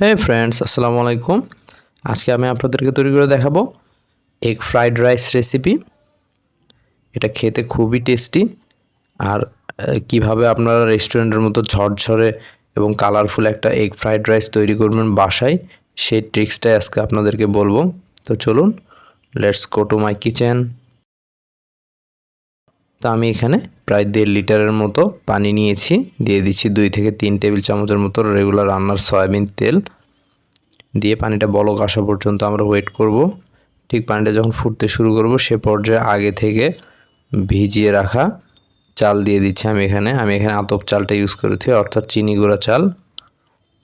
হ্যাঁ ফ্রেন্ডস আসসালামু আলাইকুম। আজকে আমি আপনাদেরকে তৈরি করে দেখাবো এগ ফ্রাইড রাইস রেসিপি এটা খেতে খুবই টেস্টি আর কীভাবে আপনারা রেস্টুরেন্টের মতো ঝরঝরে এবং কালারফুল একটা এগ ফ্রাইড রাইস তৈরি করবেন বাসায়, সেই ট্রিক্সটাই আজকে আপনাদেরকে বলব। তো চলুন let's go to my kitchen তো আমি এখানে প্রায় দেড় লিটারের মতো পানি নিয়েছি। দিয়ে দিচ্ছি দুই থেকে তিন টেবিল চামচের মতো রেগুলার রান্নার সয়াবিন তেল। দিয়ে পানিটা বলক আসা পর্যন্ত আমরা ওয়েট করব। ঠিক পানিটা যখন ফুটতে শুরু করব, সে পর্যায়ে আগে থেকে ভিজিয়ে রাখা চাল দিয়ে দিচ্ছি আমি এখানে। আমি এখানে আতপ চালটা ইউজ করেছি, অর্থাৎ চিনি গুঁড়া চাল।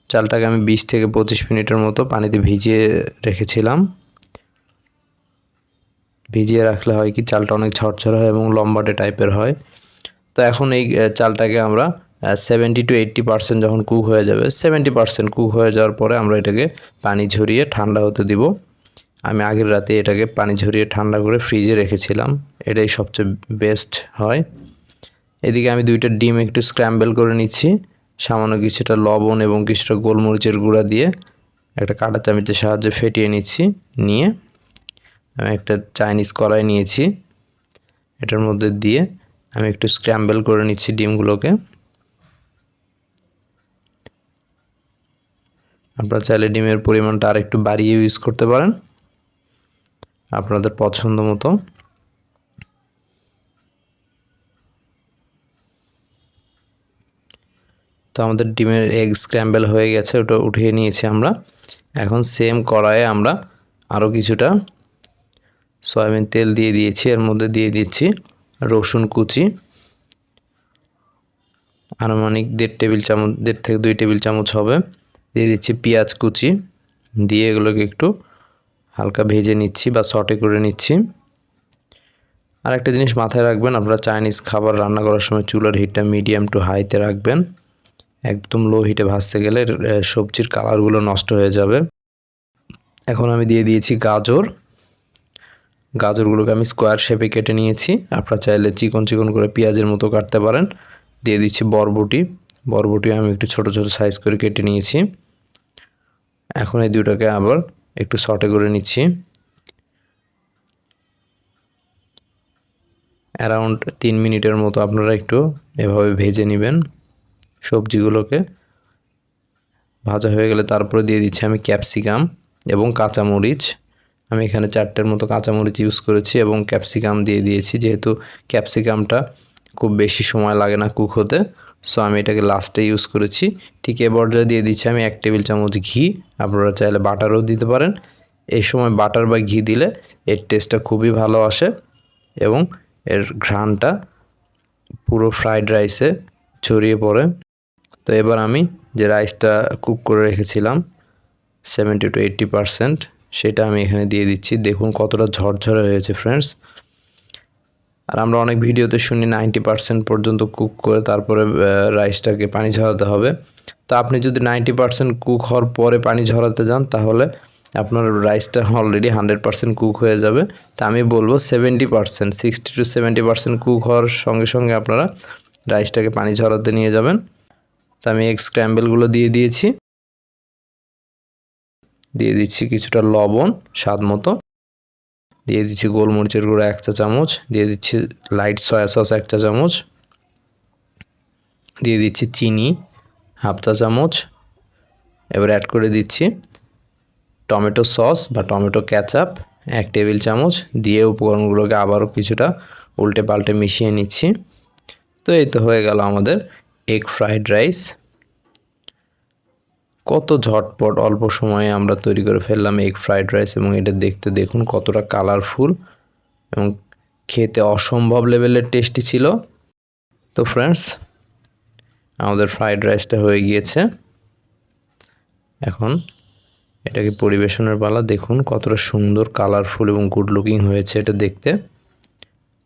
চালটাকে আমি বিশ থেকে পঁচিশ মিনিটের মতো পানিতে ভিজিয়ে রেখেছিলাম। ভিজিয়ে রাখলে হয় কি চালটা অনেক ঝরঝরে হয় এবং লম্বাটে টাইপের হয়। তো এখন এই চালটাকে আমরা সেভেন্টি টু এইট্টি পার্সেন্ট যখন কুক হয়ে যাবে সেভেন্টি পার্সেন্ট কুক হয়ে যাওয়ার পরে আমরা এটাকে পানি ঝরিয়ে ঠান্ডা হতে দিব। আমি আগের রাতে এটাকে পানি ঝরিয়ে ঠান্ডা করে ফ্রিজে রেখেছিলাম, এটাই সবচেয়ে বেস্ট হয়। এদিকে আমি দুইটা ডিম একটু স্ক্র্যাম্বল করে নিচ্ছি, সামান্য কিছুটা লবণ এবং কিছুটা গোলমরিচের গুঁড়া দিয়ে একটা কাটা চামচের সাহায্যে ফেটিয়ে নিচ্ছি, নিয়ে আমি একটা চাইনিজ কড়াই নিয়েছি। এটার মধ্যে দিয়ে আমি একটু স্ক্র্যাম্বল করে নিচ্ছি ডিমগুলোকে। আপনারা চাইলে ডিমের পরিমাণটা আর একটু বাড়িয়ে ইউজ করতে পারেন। আপনাদের পছন্দ মতো। তো আমাদের ডিমের এগ স্ক্র্যাম্বল হয়ে গেছে, ওটা উঠিয়ে নিয়েছি আমরা। এখন সেম কড়াইয়ে আমরা আরও কিছুটা সয়াবিন তেল দিয়ে দিয়েছি, এর মধ্যে দিয়ে দিচ্ছি রসুন কুচি, আনুমানিক দেড় টেবিল চামচ, দেড় থেকে দুই টেবিল চামচ হবে। দিয়ে দিচ্ছি পেঁয়াজ কুচি, দিয়ে এগুলোকে একটু হালকা ভেজে নিচ্ছি বা সটে করে নিচ্ছি। আর একটা জিনিস মাথায় রাখবেন, আপনারা চাইনিজ খাবার রান্না করার সময় চুলার হিটটা মিডিয়াম টু হাইতে রাখবেন। একদম লো হিটে ভাজতে গেলে সবজির কালারগুলো নষ্ট হয়ে যাবে। এখন আমি দিয়ে দিয়েছি গাজর। গাজরগুলোকে আমি স্কোয়ার শেপে কেটে নিয়েছি। আপনারা চাইলে চিকন চিকন করে পেঁয়াজের মতো কাটতে পারেন। দিয়ে দিচ্ছি বরবটি। বরবটি আমি একটু ছোট ছোট সাইজ করে কেটে নিয়েছি। এখন এই দুটোকে আবার একটু শর্টে করে নিচ্ছি। অ্যারাউন্ড তিন মিনিটের মতো আপনারা একটু এভাবে ভেজে নেবেন সবজিগুলোকে। ভাজা হয়ে গেলে তারপরে দিয়ে দিচ্ছি আমি ক্যাপসিকাম এবং কাঁচামরিচ। আমি এখানে চারটের মতো কাঁচামরিচ ইউজ করেছি এবং ক্যাপসিকাম দিয়ে দিয়েছি। যেহেতু ক্যাপসিকামটা খুব বেশি সময় লাগে না কুক হতে সো আমি এটাকে লাস্টে ইউজ করেছি। ঠিক এ পর্যায়ে দিয়ে দিচ্ছি আমি এক টেবিল চামচ ঘি। আপনারা চাইলে বাটারও দিতে পারেন। এই সময় বাটার বা ঘি দিলে এর টেস্টটা খুবই ভালো আসে এবং এর ঘ্রাণটা পুরো ফ্রাইড রাইসে ছড়িয়ে পড়ে। তো এবার আমি যে রাইসটা কুক করে রেখেছিলাম সেভেন্টি টু এইট্টি পারসেন্ট সেটা আমি এখানে দিয়ে দিচ্ছি। দেখুন কতটা ঝরঝরে হয়েছে ফ্রেন্ডস আর আমরা অনেক ভিডিওতে শুনি নাইনটি পার্সেন্ট পর্যন্ত কুক করে তারপরে রাইসটাকে পানি ঝরাতে হবে। তো আপনি যদি নাইনটি পার্সেন্ট কুক হওয়ার পরে পানি ঝরাতে যান, তাহলে আপনার রাইসটা অলরেডি হান্ড্রেড পার্সেন্ট কুক হয়ে যাবে। তা আমি বলব seventy percent sixty to seventy percent cook হওয়ার সঙ্গে সঙ্গে আপনারা রাইসটাকে পানি ঝরাতে নিয়ে যাবেন। তো আমি এগ স্ক্র্যাম্বলগুলো দিয়ে দিয়েছি। দিয়ে দিচ্ছি কিছুটা লবণ, স্বাদ মতো। দিয়ে দিচ্ছি গোলমরিচের গুঁড়ো এক চা চামচ, দিয়ে দিচ্ছি লাইট সয়া সস এক চা চামচ। দিয়ে দিচ্ছি চিনি হাফ চা চামচ। এবার অ্যাড করে দিচ্ছি টমেটো সস বা টমেটো ক্যাচআপ এক টেবিল চামচ। দিয়ে উপকরণগুলোকে আবারও কিছুটা উল্টে পাল্টে মিশিয়ে নিচ্ছি। তো এই তো হয়ে গেল আমাদের এগ ফ্রাইড রাইস কত ঝটপট অল্প সময়ে আমরা তৈরি করে ফেললাম এগ ফ্রাইড রাইস এবং এটা দেখতে দেখুন কতটা কালারফুল এবং খেতে অসম্ভব লেভেলের টেস্টি ছিল। তো ফ্রেন্ডস আমাদের ফ্রাইড রাইসটা হয়ে গিয়েছে। এখন এটাকে পরিবেশনের পালা দেখুন কতটা সুন্দর কালারফুল এবং গুড লুকিং হয়েছে এটা দেখতে।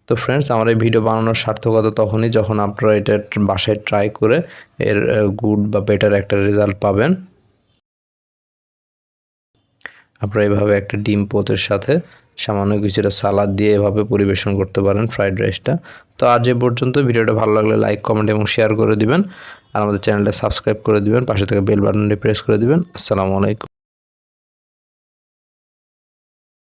তো ফ্রেন্ডস আমার এই ভিডিও বানানোর সার্থকতা তখনই যখন আপনারা এটা বাসায় ট্রাই করে এর গুড বা বেটার একটা রেজাল্ট পাবেন। আপনারা এভাবে একটা ডিম পোতের সাথে সামান্য কিছুটা সালাদ দিয়ে এভাবে পরিবেশন করতে পারেন ফ্রাইড রাইসটা। তো আজ এ পর্যন্ত। ভিডিওটা ভালো লাগলে লাইক, কমেন্ট এবং শেয়ার করে দিবেন। আর আমাদের চ্যানেলটা সাবস্ক্রাইব করে দিবেন। পাশে থেকে বেল বাটনটি প্রেস করে দিবেন। আসসালামু আলাইকুম।